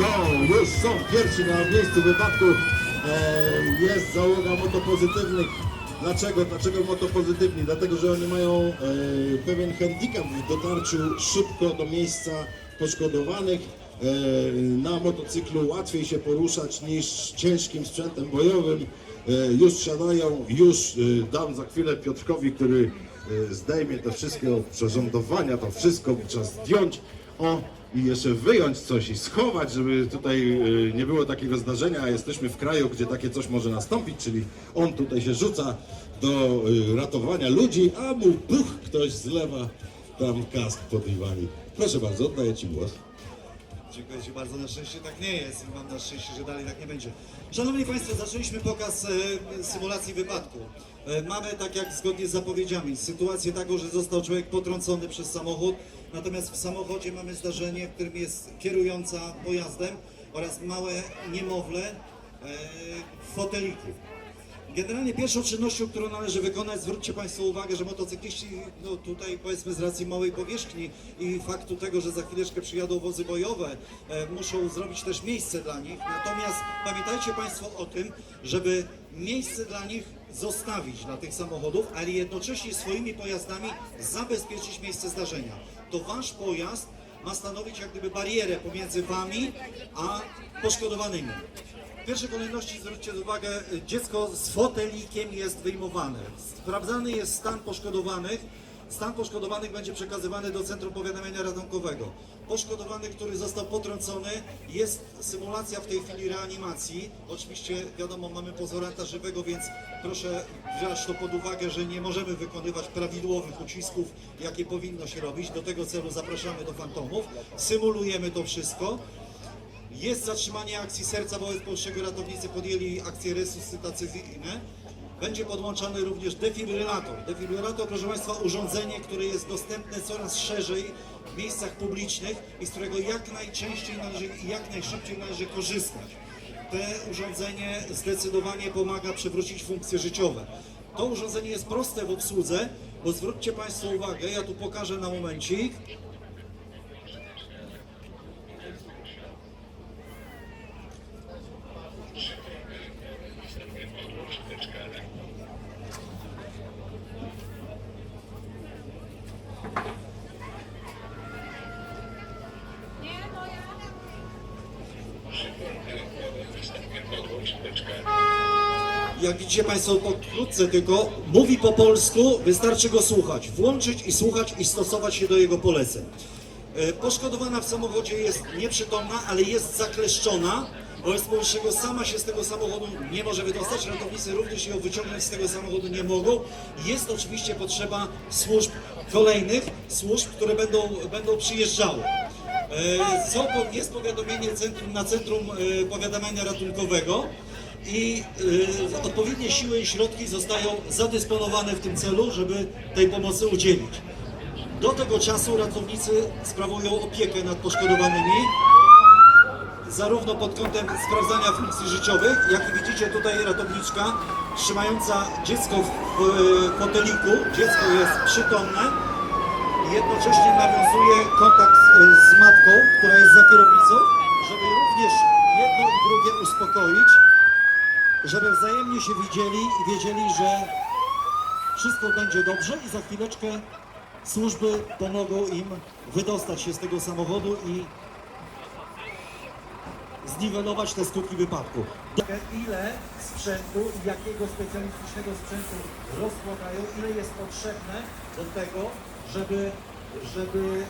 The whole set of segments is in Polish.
są, już są pierwsi na miejscu wypadku. E, jest załoga motopozytywnych. Dlaczego? Dlaczego motopozytywni? Dlatego, że oni mają e, pewien handicap w dotarciu szybko do miejsca poszkodowanych. E, na motocyklu łatwiej się poruszać niż ciężkim sprzętem bojowym. E, już siadają, już e, dam za chwilę Piotrkowi, który e, zdejmie to wszystko, przerządowania, to wszystko trzeba zdjąć. O, i jeszcze wyjąć coś i schować, żeby tutaj e, nie było takiego zdarzenia. Jesteśmy w kraju, gdzie takie coś może nastąpić, czyli on tutaj się rzuca do e, ratowania ludzi, a mu puch, ktoś zlewa tam kask pod Iwani. Proszę bardzo, oddaję Ci głos. Dziękuję Ci bardzo. Na szczęście tak nie jest i mam na szczęście, że dalej tak nie będzie. Szanowni Państwo, zaczęliśmy pokaz e, symulacji wypadku. E, mamy, tak jak zgodnie z zapowiedziami, sytuację taką, że został człowiek potrącony przez samochód, natomiast w samochodzie mamy zdarzenie, w którym jest kierująca pojazdem oraz małe niemowlę e, w foteliku. Generalnie pierwszą czynnością, którą należy wykonać, zwróćcie Państwo uwagę, że motocykliści, no tutaj powiedzmy z racji małej powierzchni i faktu tego, że za chwileczkę przyjadą wozy bojowe, e, muszą zrobić też miejsce dla nich. Natomiast pamiętajcie Państwo o tym, żeby miejsce dla nich zostawić dla tych samochodów, ale jednocześnie swoimi pojazdami zabezpieczyć miejsce zdarzenia. To Wasz pojazd ma stanowić jak gdyby barierę pomiędzy Wami a poszkodowanymi. W pierwszej kolejności zwróćcie uwagę, dziecko z fotelikiem jest wyjmowane. Sprawdzany jest stan poszkodowanych. Stan poszkodowanych będzie przekazywany do Centrum Powiadamiania Ratunkowego. Poszkodowany, który został potrącony, jest symulacja w tej chwili reanimacji. Oczywiście, wiadomo, mamy pozoranta żywego, więc proszę wziąć to pod uwagę, że nie możemy wykonywać prawidłowych ucisków, jakie powinno się robić. Do tego celu zapraszamy do fantomów. Symulujemy to wszystko. Jest zatrzymanie akcji serca, wobec powyższego ratownicy podjęli akcje resuscytacyjne. Będzie podłączany również defibrylator. Defibrylator, proszę Państwa, urządzenie, które jest dostępne coraz szerzej w miejscach publicznych i z którego jak najczęściej należy i jak najszybciej należy korzystać. To urządzenie zdecydowanie pomaga przywrócić funkcje życiowe. To urządzenie jest proste w obsłudze, bo zwróćcie Państwo uwagę, ja tu pokażę na momencik. Jak widzicie Państwo, pokrótce tylko, mówi po polsku, wystarczy go słuchać, włączyć i słuchać i stosować się do jego poleceń. E, Poszkodowana w samochodzie jest nieprzytomna, ale jest zakleszczona, wobec powyższego sama się z tego samochodu nie może wydostać, ratownicy również ją wyciągnąć z tego samochodu nie mogą. Jest oczywiście potrzeba służb kolejnych, służb, które będą, będą przyjeżdżały. E, po- jest powiadomienie centrum, na Centrum e, Powiadamiania Ratunkowego i e, odpowiednie siły i środki zostają zadysponowane w tym celu, żeby tej pomocy udzielić. Do tego czasu ratownicy sprawują opiekę nad poszkodowanymi, zarówno pod kątem sprawdzania funkcji życiowych, jak i widzicie tutaj ratowniczka trzymająca dziecko w e, foteliku. Dziecko jest przytomne i jednocześnie nawiązuje kontakt z matką, która jest za kierownicą, żeby również jedno i drugie uspokoić, żeby wzajemnie się widzieli i wiedzieli, że wszystko będzie dobrze i za chwileczkę służby pomogą im wydostać się z tego samochodu i zniwelować te skutki wypadku. Ile sprzętu i jakiego specjalistycznego sprzętu rozkładają, ile jest potrzebne do tego, żeby, żeby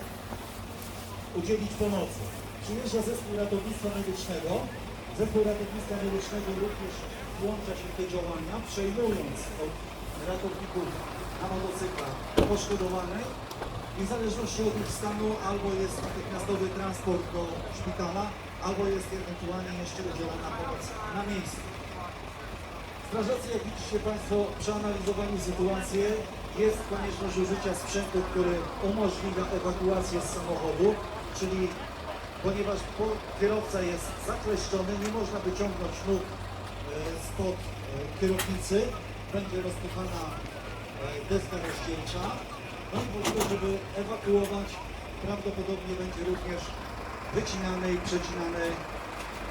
udzielić pomocy. Przyjeżdża zespół ratownictwa medycznego. Zespół ratownictwa medycznego również włącza się w te działania, przejmując od ratowników na motocyklach poszkodowanych i w zależności od ich stanu albo jest natychmiastowy transport do szpitala, albo jest ewentualnie jeszcze udzielana pomoc na miejscu. Strażacy, jak widzicie Państwo, przeanalizowali sytuację. Jest konieczność użycia sprzętu, który umożliwia ewakuację z samochodu, czyli ponieważ po- kierowca jest zakleszczony, nie można wyciągnąć nóg spod e, kierownicy, będzie rozpychana e, deska rozdzielcza. No i możliwe, żeby ewakuować, prawdopodobnie będzie również wycinane i przecinane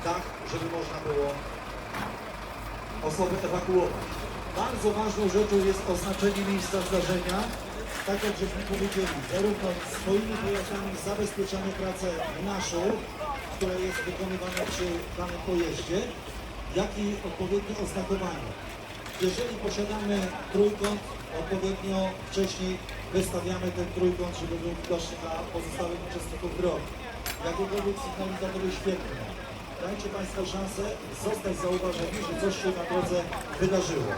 tak, żeby można było osoby ewakuować. Bardzo ważną rzeczą jest oznaczenie miejsca zdarzenia. Tak jak żeśmy powiedzieli, zarówno swoimi pojazdami zabezpieczamy pracę naszą, która jest wykonywana przy danym pojeździe, jak i odpowiednie oznakowanie. Jeżeli posiadamy trójkąt, odpowiednio wcześniej wystawiamy ten trójkąt, żeby był widoczny dla pozostałych uczestników drogi. Jakiekolwiek sygnalizatory świetlne. Dajcie Państwo szansę zostać zauważeni, że coś się na drodze wydarzyło.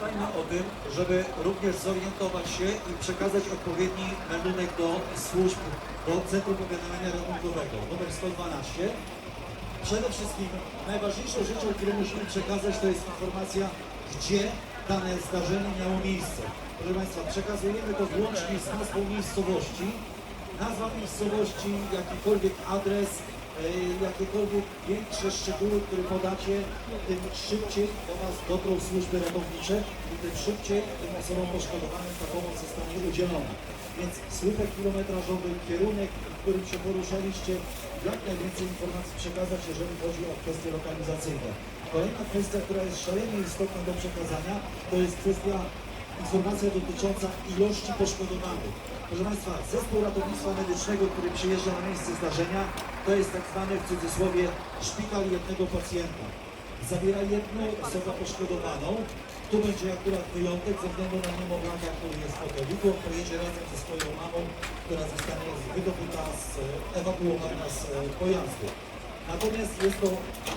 Pamiętajmy o tym, żeby również zorientować się i przekazać odpowiedni meldunek do służb, do Centrum Powiadamiania Ratunkowego, numer 112. Przede wszystkim najważniejszą rzeczą, którą musimy przekazać, to jest informacja, gdzie dane zdarzenie miało miejsce. Proszę Państwa, przekazujemy to wyłącznie z nazwą miejscowości. Nazwa miejscowości, jakikolwiek adres, jakiekolwiek większe szczegóły, które podacie, tym szybciej do Was dotrą służby ratownicze i tym szybciej tym osobom poszkodowanym ta pomoc zostanie udzielona. Więc słupek kilometrażowy, kierunek, w którym się poruszaliście, jak najwięcej informacji przekazać, jeżeli chodzi o kwestie lokalizacyjne. Kolejna kwestia, która jest szalenie istotna do przekazania, to jest kwestia informacja dotycząca ilości poszkodowanych. Proszę Państwa, zespół ratownictwa medycznego, który przyjeżdża na miejsce zdarzenia, to jest tak zwany w cudzysłowie szpital jednego pacjenta. Zabiera jedną osobę poszkodowaną. Tu będzie akurat wyjątek ze względu na niemowlaka, który jest. On pojedzie razem ze swoją mamą, która zostanie wydobyta, z, ewakuowana z e, pojazdu. Natomiast jest to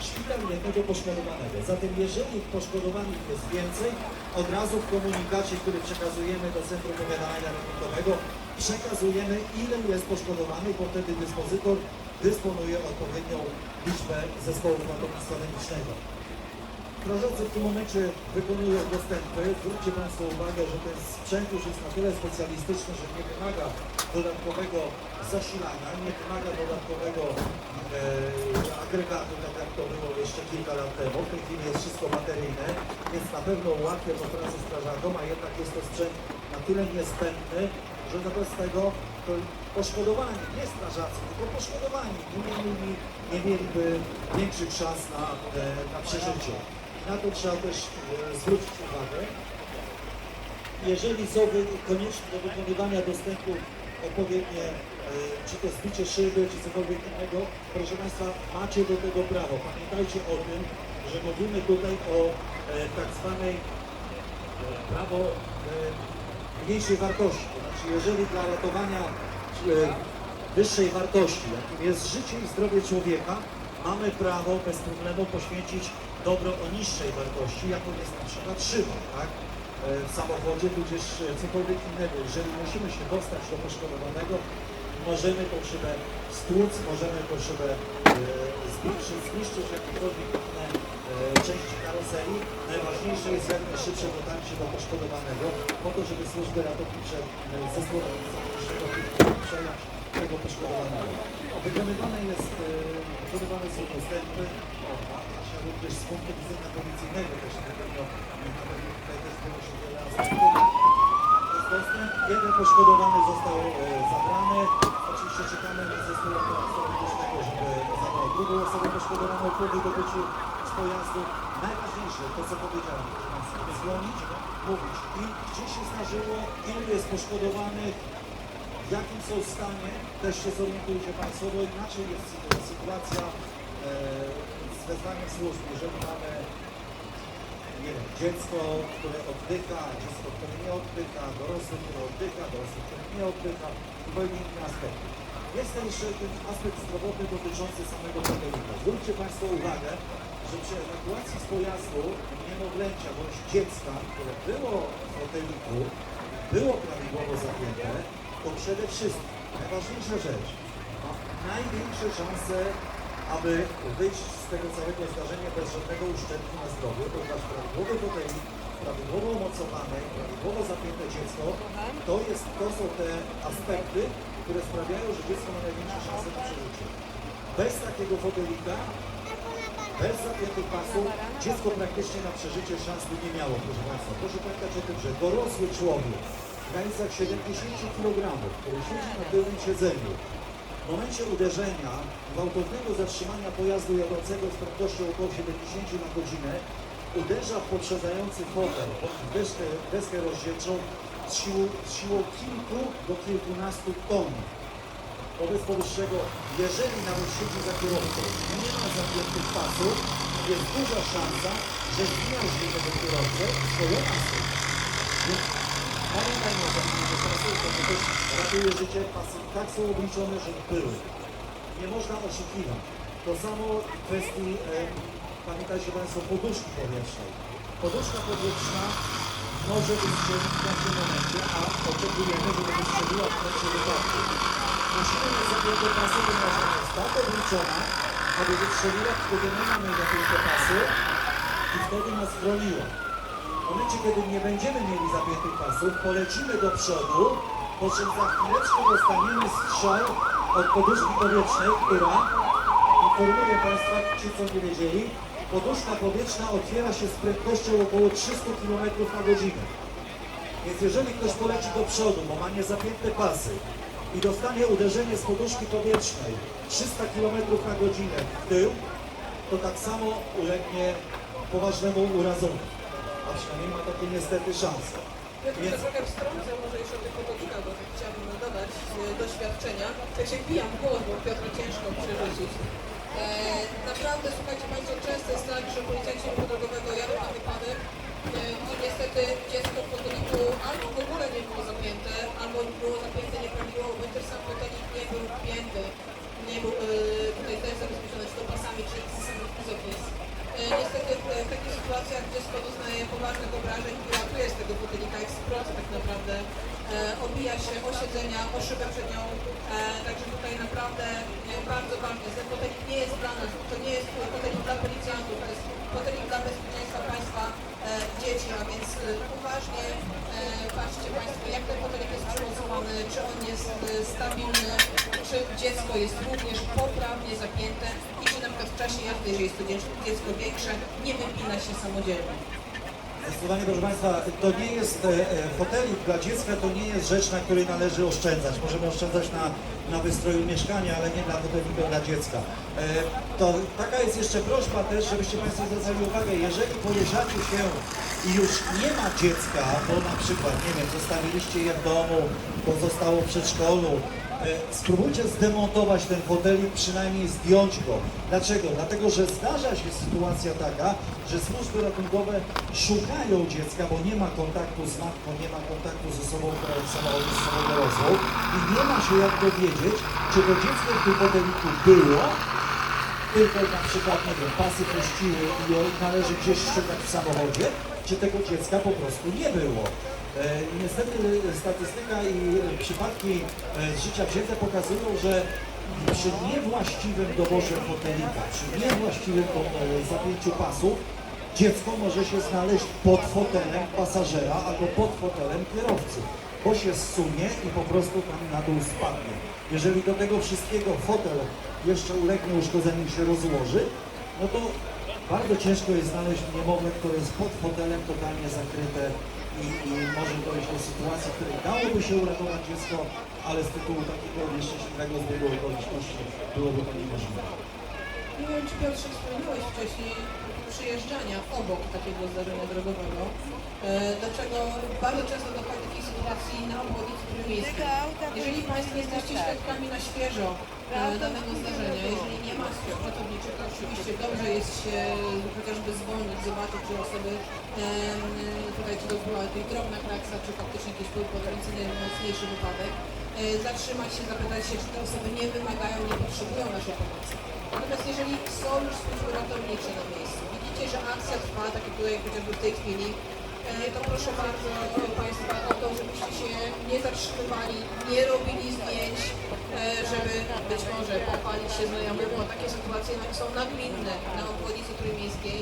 szpital jednego poszkodowanego. Zatem jeżeli poszkodowanych jest więcej, od razu w komunikacie, który przekazujemy do Centrum Powiadamiania Ratunkowego, przekazujemy ile jest poszkodowanych, bo wtedy dyspozytor dysponuje odpowiednią liczbę zespołów ratownictwa medycznego. Strażacy w tym momencie wykonują dostępy. Zwróćcie Państwo uwagę, że ten sprzęt już jest na tyle specjalistyczny, że nie wymaga dodatkowego zasilania, nie wymaga dodatkowego e, agregatu, tak jak to było jeszcze kilka lat temu. W tej chwili jest wszystko bateryjne, więc na pewno ułatwia to pracę strażakom, a jednak jest to sprzęt na tyle niezbędny, że zamiast tego to poszkodowani, nie strażacy, tylko poszkodowani, nie mieliby, nie mieliby większych szans na, e, na przeżycie. Na to trzeba też e, zwrócić uwagę. Jeżeli są konieczne do wykonywania dostępu odpowiednie, e, czy to zbicie szyby, czy cokolwiek innego, proszę Państwa, macie do tego prawo. Pamiętajcie o tym, że mówimy tutaj o tak zwanej prawo mniejszej wartości. Znaczy, jeżeli dla ratowania e, wyższej wartości, jakim jest życie i zdrowie człowieka, mamy prawo bez problemu poświęcić dobro o niższej wartości, jaką jest na przykład szyba, tak? E, w samochodzie, tudzież e, cokolwiek innego. Jeżeli musimy się dostać do poszkodowanego, możemy tą szybę stłuc, możemy tą szybę e, zniszczyć, zniszczyć jakiekolwiek inne e, części karoserii. Najważniejsze jest jak najszybsze dotarcie do poszkodowanego, po to, żeby służby ratownicze e, zespołu przejąć tego poszkodowanego. Wykonywane jest, wykonywane są Asia również z punktu widzenia policyjnego też na pewno, na pewno tutaj też było się wiele. Jeden poszkodowany został e, zabrany. Oczywiście czekamy na zespół ratownictwo żeby zabrał drugą osobę poszkodowaną po wydobyciu z pojazdu. Najważniejsze, to co powiedziałem, dzwonić, mówić i gdzie się zdarzyło, ilu jest poszkodowanych, w jakim są stanie, też się zorientujcie Państwo, bo inaczej jest sytuacja e, z wezwaniem służb, jeżeli mamy nie wiem, dziecko, które oddycha, dziecko, które nie oddycha, dorosły, który oddycha, dorosły, który nie oddycha, zupełnie inny aspekt. Jest też ten aspekt zdrowotny dotyczący samego patelnika. Zwróćcie Państwo uwagę, że przy ewakuacji z pojazdu niemowlęcia bądź dziecka, które było w hoteliku, było prawidłowo zapięte, to przede wszystkim najważniejsza rzecz, ma największe szanse, aby wyjść z tego całego zdarzenia bez żadnego uszczerbku na zdrowiu, ponieważ prawidłowy hotelik, prawidłowo umocowane, prawidłowo zapięte dziecko, to, jest, to są te aspekty, które sprawiają, że dziecko ma największe szanse na przeżycie. Bez takiego fotelika, bez zapiętych pasów, dziecko praktycznie na przeżycie szans by nie miało, proszę Państwa. Proszę pamiętać o tym, że dorosły człowiek w granicach 70 kg, który siedzi na tylnym siedzeniu, W momencie uderzenia, gwałtownego zatrzymania pojazdu jadącego z prędkością około 70 na godzinę uderza w poprzedzający fotel deskę, deskę rozdzielczą z siłą, z siłą kilku do kilkunastu ton. Wobec powyższego, jeżeli nawet siedzi za kierowcą nie ma zapiętych pasów, jest duża szansa, że zmiażdży tego kierowcę swoją masą. Więc pamiętajmy o zapięciu pasów, bo to też ratuje życie. Pasy tak są obliczone, żeby były. Nie można oszukiwać. To samo w kwestii, e, pamiętajcie Państwo, poduszki powietrznej. Poduszka powietrzna może wystrzelić w każdym momencie, a oczekujemy, żeby wystrzeliła w trakcie wypadku. Musimy mieć zapięte pasy, ponieważ ona jest tak obliczona, aby wystrzeliła, kiedy my mamy zapięte pasy i wtedy nas chroniła. W momencie, kiedy nie będziemy mieli zapiętych pasów, polecimy do przodu, po czym za chwileczkę dostaniemy strzał od poduszki powietrznej, która informuję Państwa, ci co nie wiedzieli, poduszka powietrzna otwiera się z prędkością około 300 km na godzinę. Więc jeżeli ktoś poleci do przodu, bo ma niezapięte pasy i dostanie uderzenie z poduszki powietrznej 300 km na godzinę w tył, to tak samo ulegnie poważnemu urazowi. A przynajmniej ma takie niestety szanse. Ja tylko Więc trochę wstrącę może jeszcze o tych potoczkach, bo chciałabym dodać e, doświadczenia. Tak się wbijam w głos, bo Piotra ciężko przerzucić. E, naprawdę, słuchajcie Państwo, często jest tak, że policjanci ruchu drogowego jadą na wypadek e, i niestety dziecko w foteliku albo w ogóle nie było zapięte, albo było zapięte nieprawidłowo, bo też sam fotelik nie był wpięty. Nie był e, tutaj też sytuacjach dziecko doznaje poważnych obrażeń i ratuje z tego fotelika eksplozję tak naprawdę. E, obija się o siedzenia, o szybę przed nią. E, także tutaj naprawdę e, bardzo ważne. Ten fotelik nie jest dla nas, to nie jest fotelik dla policjantów, to jest fotelik dla bezpieczeństwa państwa, e, dzieci, a więc e, uważnie e, patrzcie Państwo, jak ten fotelik jest przymocowany, czy on jest e, stabilny, czy dziecko jest również poprawnie zapięte czasie jazdy, jeżeli jest to dziecko- większe, nie wypina się samodzielnie. Zdecydowanie, proszę Państwa, to nie jest e, e, fotelik dla dziecka, to nie jest rzecz, na której należy oszczędzać. Możemy oszczędzać na, na wystroju mieszkania, ale nie dla fotelika dla dziecka. E, To taka jest jeszcze prośba też, żebyście Państwo zwracali uwagę, jeżeli pojeżdżacie się i już nie ma dziecka, bo na przykład, nie wiem, zostawiliście je w domu, bo zostało w przedszkolu, Spróbujcie zdemontować ten fotelik, przynajmniej zdjąć go. Dlaczego? Dlatego, że zdarza się sytuacja taka, że służby ratunkowe szukają dziecka, bo nie ma kontaktu z matką, nie ma kontaktu ze sobą, która jest z sobą dorosłą i nie ma się jak dowiedzieć, czy to dziecko w tym foteliku było, tylko na przykład, nie wiem, pasy puściły i należy gdzieś szukać w samochodzie, czy tego dziecka po prostu nie było. E, niestety statystyka i przypadki e, z życia wzięte pokazują, że przy niewłaściwym doborze fotelika, przy niewłaściwym e, zapięciu pasów, dziecko może się znaleźć pod fotelem pasażera albo pod fotelem kierowcy, bo się zsunie i po prostu tam na dół spadnie. Jeżeli do tego wszystkiego fotel jeszcze ulegnie uszkodzeniu się rozłoży, no to bardzo ciężko jest znaleźć niemowlę, które jest pod fotelem totalnie zakryte i, i może dojść do sytuacji, w której dałoby się uratować dziecko, ale z tytułu takiego nieszczęśliwego zbiegu okoliczności byłoby to niemożliwe. Nie wiem, czy Piotrze wspomniałeś wcześniej przyjeżdżania obok takiego zdarzenia drogowego. E, Dlaczego bardzo często dochodzi do takiej sytuacji na obwodnicy trójmiejskiej. Jeżeli Państwo jesteście świadkami na świeżo e, danego zdarzenia, jeżeli nie ma ratowniczych, to oczywiście dobrze jest się chociażby zwolnić, zobaczyć, czy osoby tutaj, czy była jakaś drobna kraksa, czy faktycznie jakiś był potencjalnie mocniejszy wypadek. E, Zatrzymać się, zapytać się, czy te osoby nie wymagają, nie potrzebują naszej pomocy. Natomiast jeżeli są już służby ratownicze na miejscu, widzicie, że akcja trwa, tak jak tutaj chociażby w tej chwili, e, to proszę bardzo Państwa o to, żebyście się nie zatrzymywali, nie robili zdjęć, e, żeby być może pochwalić się znajomym, bo takie sytuacje no, są nagminne na obwodnicy trójmiejskiej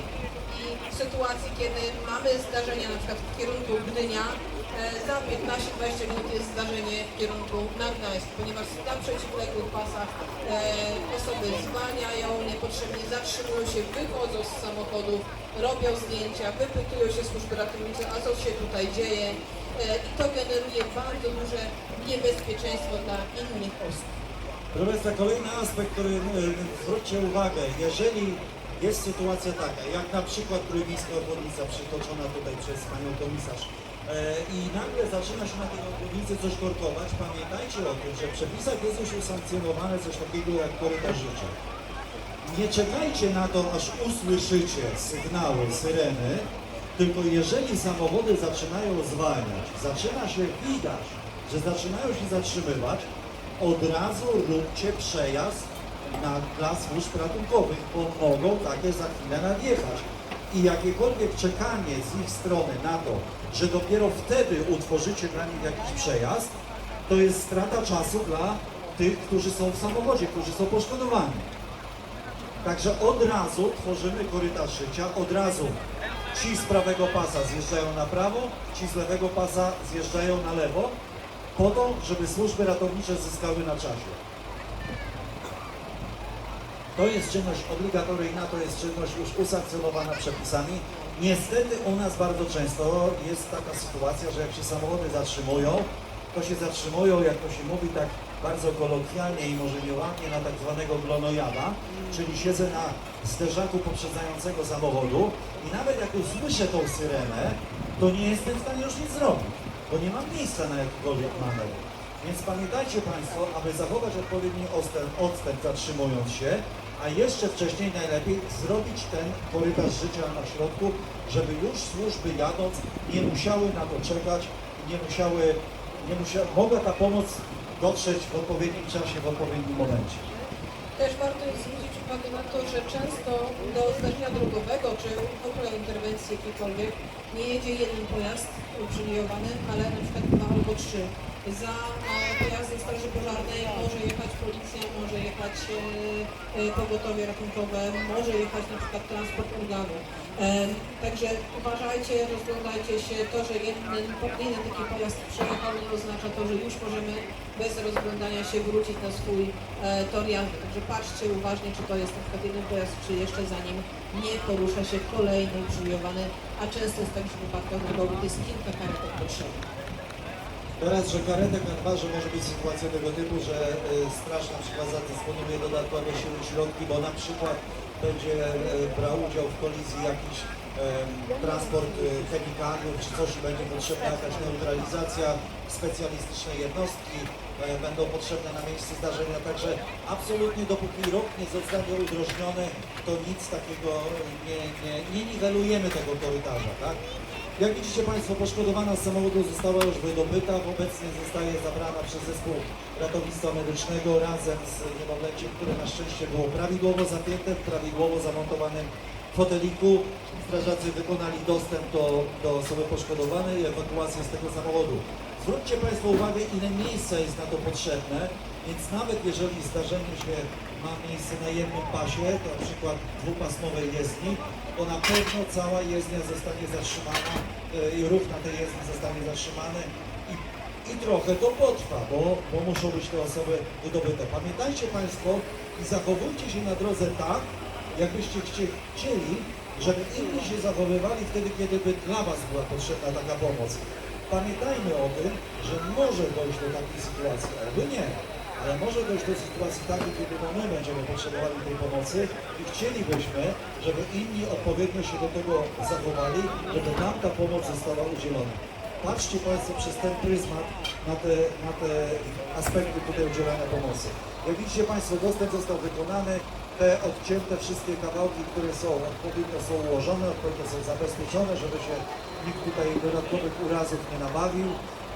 sytuacji, kiedy mamy zdarzenia na przykład w kierunku Gdynia, e, za 15-20 minut jest zdarzenie w kierunku na Gdańsk, ponieważ na przeciwległych pasach e, osoby zwalniają, niepotrzebnie zatrzymują się, wychodzą z samochodów, robią zdjęcia, wypytują się służby ratownicze, a co się tutaj dzieje e, i to generuje bardzo duże niebezpieczeństwo dla innych osób. Proszę Państwa, kolejny aspekt, który zwróćcie uwagę, jeżeli jest sytuacja taka, jak na przykład Trójmiejska obwodnica przytoczona tutaj przez Panią Komisarz e, i nagle zaczyna się na tej obwodnicy coś korkować, pamiętajcie o tym, że w przepisach jest już usankcjonowane coś takiego jak korytarz życia. Nie czekajcie na to, aż usłyszycie sygnały, syreny, tylko jeżeli samochody zaczynają zwalniać, zaczyna się widać, że zaczynają się zatrzymywać, od razu róbcie przejazd na dla służb ratunkowych, bo mogą takie za chwilę nadjechać. I jakiekolwiek czekanie z ich strony na to, że dopiero wtedy utworzycie dla nich jakiś przejazd, to jest strata czasu dla tych, którzy są w samochodzie, którzy są poszkodowani. Także od razu tworzymy korytarz życia, od razu ci z prawego pasa zjeżdżają na prawo, ci z lewego pasa zjeżdżają na lewo, po to, żeby służby ratownicze zyskały na czasie. To jest czynność obligatoryjna, to jest czynność już usankcjonowana przepisami. Niestety u nas bardzo często jest taka sytuacja, że jak się samochody zatrzymują, to się zatrzymują, jak to się mówi tak bardzo kolokwialnie i może nieładnie, na tak zwanego glonojada, czyli siedzę na zderzaku poprzedzającego samochodu i nawet jak usłyszę tą syrenę, to nie jestem w stanie już nic zrobić, bo nie mam miejsca na jakikolwiek manewr. Więc pamiętajcie Państwo, aby zachować odpowiedni odstęp, odstęp zatrzymując się, a jeszcze wcześniej najlepiej zrobić ten korytarz życia na środku, żeby już służby jadąc nie musiały na to czekać, nie musiały, nie musiały, mogła ta pomoc dotrzeć w odpowiednim czasie, w odpowiednim momencie. Też warto jest zwrócić uwagę na to, że często do zdarzenia drogowego, czy w ogóle interwencji jakiejkolwiek, nie jedzie jeden pojazd uprzywilejowany, ale na przykład dwa albo trzy. Za pojazdem Straży Pożarnej może jechać policja, może jechać e, e, pogotowie ratunkowe, może jechać na przykład transport organu. E, Także uważajcie, rozglądajcie się. To, że jeden, jeden taki pojazd przejechał, nie oznacza to, że już możemy bez rozglądania się wrócić na swój tor jazdy. Także patrzcie uważnie, czy to jest na przykład jeden pojazd, czy jeszcze za nim nie porusza się kolejny uprzywilejowany, a często jest tak, że w wypadkach drogowych jest kilka karetek potrzebnych. Teraz, że karetek na że może być sytuacja tego typu, że y, straż na przykład zadysponuje dodatkowe siły środki, bo na przykład będzie y, brał udział w kolizji jakiś transport y, chemikaliów czy coś będzie potrzebna jakaś neutralizacja specjalistycznej jednostki, e, będą potrzebne na miejscu zdarzenia, także absolutnie dopóki rok nie zostanie udrożniony, to nic takiego nie, nie, nie niwelujemy tego korytarza, tak? Jak widzicie Państwo, poszkodowana z samochodu została już wydobyta, obecnie zostaje zabrana przez zespół ratownictwa medycznego razem z niemowlęciem, które na szczęście było prawidłowo zapięte w prawidłowo zamontowanym foteliku. Strażacy wykonali dostęp do, do osoby poszkodowanej i ewakuację z tego samochodu. Zwróćcie Państwo uwagę, ile miejsca jest na to potrzebne, więc nawet jeżeli zdarzenie się ma miejsce na jednym pasie, to na przykład dwupasmowej jezdni, to na pewno cała jezdnia zostanie zatrzymana e, i ruch na tej jezdni zostanie zatrzymany i, i trochę to potrwa, bo, bo muszą być te osoby wydobyte. Pamiętajcie Państwo i zachowujcie się na drodze tak, jakbyście chcie- chcieli, żeby inni się zachowywali wtedy, kiedy by dla Was była potrzebna taka pomoc. Pamiętajmy o tym, że może dojść do takiej sytuacji, albo nie, ale może dojść do sytuacji takiej, kiedy to my będziemy potrzebowali tej pomocy i chcielibyśmy, żeby inni odpowiednio się do tego zachowali, żeby nam ta pomoc została udzielona. Patrzcie Państwo przez ten pryzmat na te, na te aspekty tutaj udzielania pomocy. Jak widzicie Państwo, dostęp został wykonany, te odcięte wszystkie kawałki, które są odpowiednio są ułożone, odpowiednio są zabezpieczone, żeby się nikt tutaj dodatkowych urazów nie nabawił.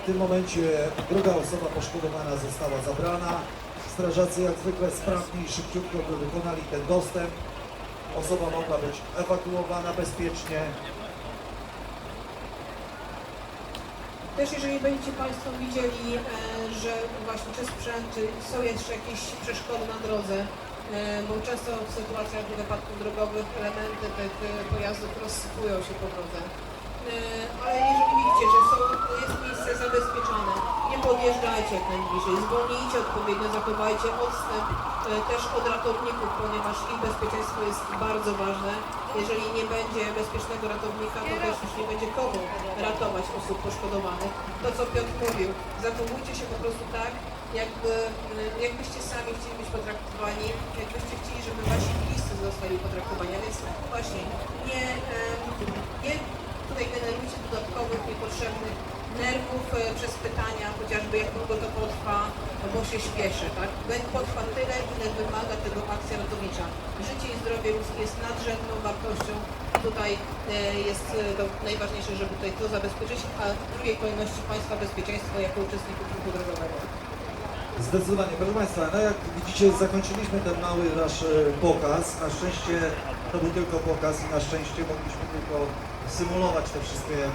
W tym momencie druga osoba poszkodowana została zabrana. Strażacy jak zwykle sprawnie i szybciutko wykonali ten dostęp. Osoba mogła być ewakuowana bezpiecznie. Też jeżeli będziecie Państwo widzieli, e, że właśnie czy sprzęt, są jeszcze jakieś przeszkody na drodze, e, bo często w sytuacjach wypadków drogowych elementy tych e, pojazdów rozsypują się po drodze. E, Ale jeżeli widzicie, że są, jest miejsce zabezpieczone, nie podjeżdżajcie jak najbliżej, zwolnijcie odpowiednio, zachowajcie odstęp e, też od ratowników, ponieważ ich bezpieczeństwo jest bardzo ważne. Jeżeli nie będzie bezpiecznego ratownika, to też już nie będzie komu ratować osób poszkodowanych. To co Piotr mówił, zachowujcie się po prostu tak, jakby, e, jakbyście sami chcieli być potraktowani, jakbyście chcieli, żeby wasi bliscy zostali potraktowani. A więc właśnie nie, nie tutaj generujcie dodatkowych, niepotrzebnych nerwów e, przez pytania, chociażby jak długo to potrwa, bo się śpieszy, tak? Potrwa tyle, ile wymaga tego akcja ratownicza. Życie i zdrowie ludzkie jest nadrzędną wartością. Tutaj e, jest e, najważniejsze, żeby tutaj to zabezpieczyć, a w drugiej kolejności Państwa bezpieczeństwo jako uczestników ruchu drogowego. Zdecydowanie. Proszę Państwa, no jak widzicie, zakończyliśmy ten mały nasz pokaz. Na szczęście to był tylko pokaz i na szczęście mogliśmy tylko symulować te wszystkie e,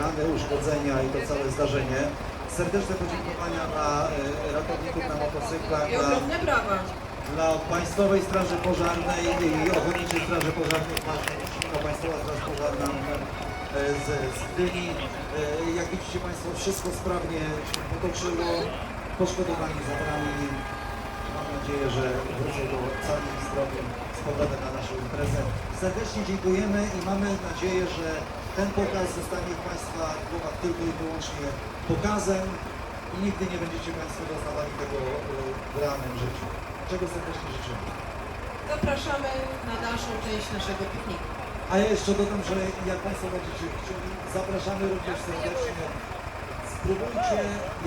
rany, uszkodzenia i to całe zdarzenie. Serdeczne podziękowania dla e, ratowników na motocyklach, dla, dla Państwowej Straży Pożarnej i Ochotniczej Straży Pożarnej Państwowa Straż Pożarna e, z, z Gdyni. Jak widzicie Państwo, wszystko sprawnie się potoczyło. Poszkodowani zabrani. Mam nadzieję, że wrócą do cali i zdrowi z powrotem na naszą imprezę. Serdecznie dziękujemy i mamy nadzieję, że ten pokaz zostanie w Państwa głowach tylko i wyłącznie pokazem i nigdy nie będziecie Państwo doznawali tego e, w realnym życiu. Czego serdecznie życzymy. Zapraszamy na dalszą część naszego pikniku. A ja jeszcze dodam, że jak Państwo będziecie chcieli, zapraszamy również serdecznie. Spróbujcie,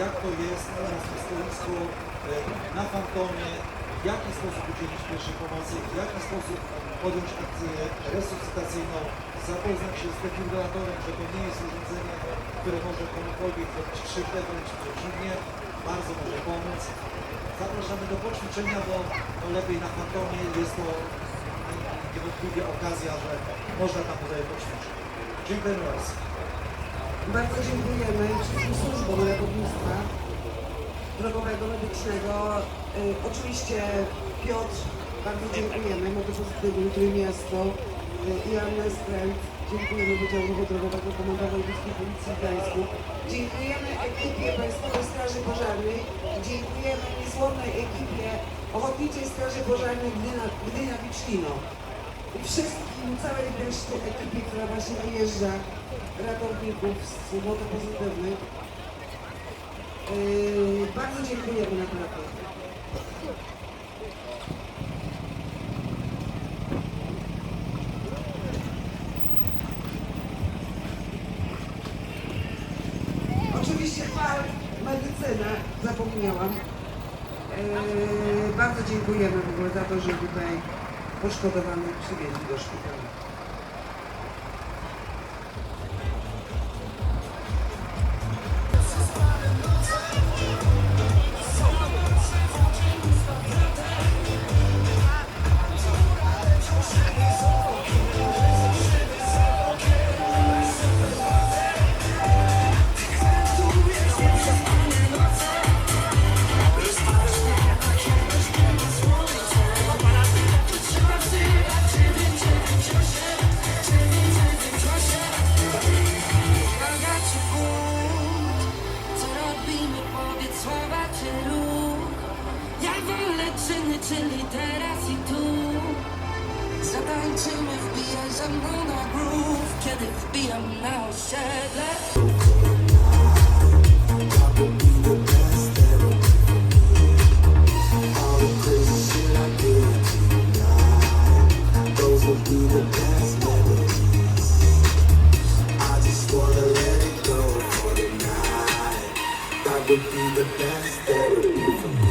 jak to jest na stoisku e, na Fantomie, w jaki sposób udzielić pierwszej pomocy, w jaki sposób podjąć akcję resuscytacyjną, zapoznać się z defibrylatorem, że to nie jest urządzenie, które może komukolwiek zrobić krzywdę, wręcz przeciwnie, bardzo może pomóc. Zapraszamy do poćwiczenia, bo no lepiej na Fantomie jest to niewątpliwie okazja, że można tam tutaj poćwiczyć. Dziękuję bardzo. Bardzo dziękujemy wszystkim służbom ratownictwa drogowego, medycznego. Y, oczywiście Piotr, bardzo dziękujemy, Motopozytywny, Trójmiasto y, i Anna Skręt. Dziękujemy Wydziału Ruchu Drogowego Komendowej Miejskiej Policji w Gdańsku. Dziękujemy ekipie Państwowej Straży Pożarnej. Dziękujemy niezłomnej ekipie Ochotniczej Straży Pożarnej Gdynia, Gdynia. I wszystkim, całej reszcie ekipie, która właśnie wyjeżdża, ratowników z motopozytywnych. Yy, bardzo dziękujemy naprawdę. Oczywiście chwal, medycynę, zapomniałam. Yy, bardzo dziękujemy w ogóle za to, że tutaj poszkodowanych przywieźli do szpitala. Would be the best me.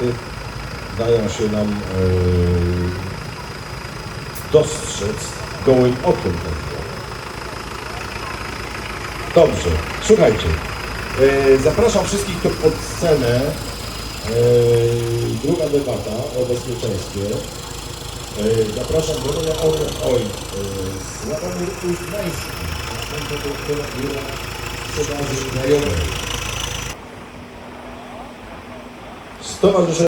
Elementy dają się nam e, dostrzec gołym okiem. Dobrze, słuchajcie. e, Zapraszam wszystkich tu pod scenę. E, Druga debata o bezpieczeństwie. Zapraszam do Orlen Oj, e, Sławomir Uznański, następny dyrektora sprzedaży krajowej. Stowarzyszenie